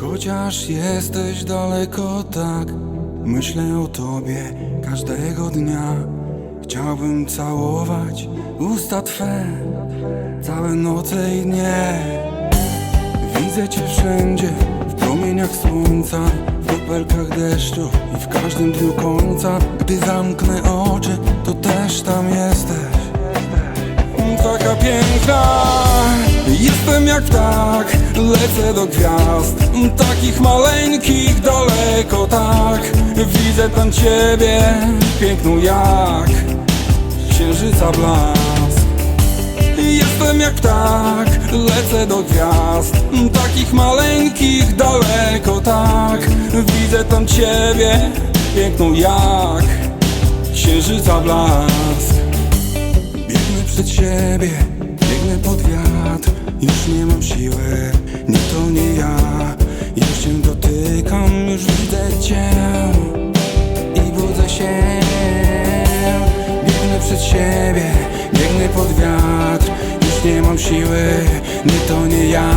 Chociaż jesteś daleko tak Myślę o tobie każdego dnia. Chciałbym całować usta Twe Całe noce i dnie. Widzę Cię wszędzie W promieniach słońca W kropelkach deszczu I w każdym dniu końca. Gdy zamknę oczy też tam jesteś. Taka piękna. Jestem jak ptak. Lecę do gwiazd. Takich maleńkich daleko tak. Widzę tam ciebie. Piękną jak Księżyca blask. Jestem jak ptak. Lecę do gwiazd. Takich maleńkich daleko tak. Widzę tam ciebie. Piękną jak Księżyca blask. Biegnę przed siebie, biegnę pod wiatr. Już nie mam siły, nie to nie ja. Już cię dotykam, już widzę cię I budzę się. Biegnę przed siebie, biegnę pod wiatr. Już nie mam siły, nie to nie ja.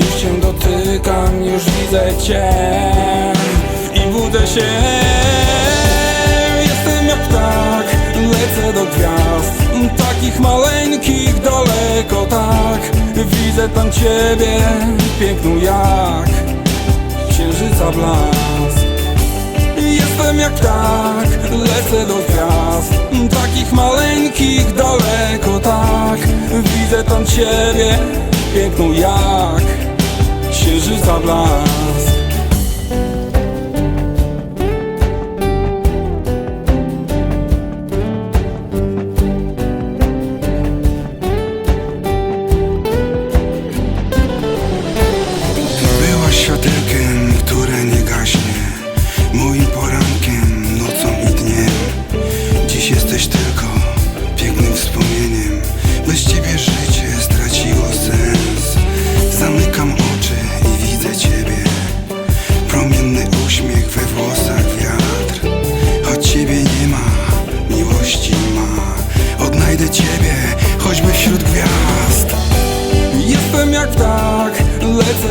Już cię dotykam, już widzę cię I budzę się Takich maleńkich daleko tak. Widzę tam ciebie, piękną jak Księżyca blask. Jestem jak ptak, lecę do gwiazd. Takich maleńkich daleko tak. Widzę tam ciebie, piękną jak Księżyca blask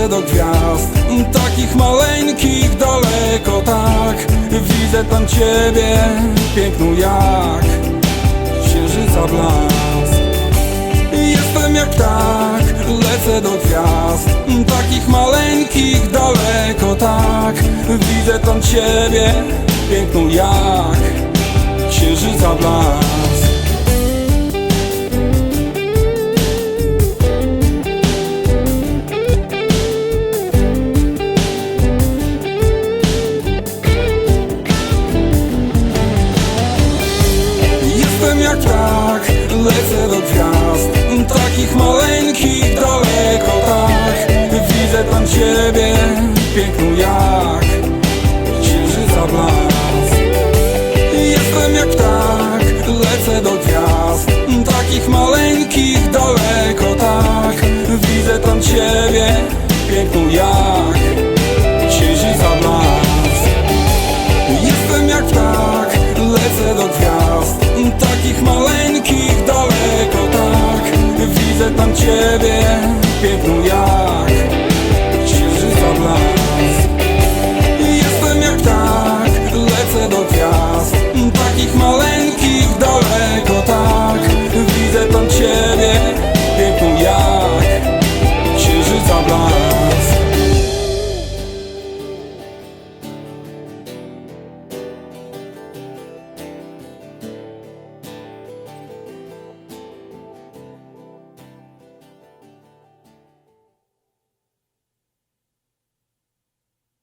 do gwiazd. Takich maleńkich daleko tak. Widzę tam ciebie, piękną jak Księżyca blask. Jestem jak ptak, lecę do gwiazd. Takich maleńkich daleko tak. Widzę tam ciebie, piękną jak Księżyca blask piękną jak księżyca blask Jestem jak ptak, lecę do gwiazd Takich maleńkich daleko tak. Widzę tam ciebie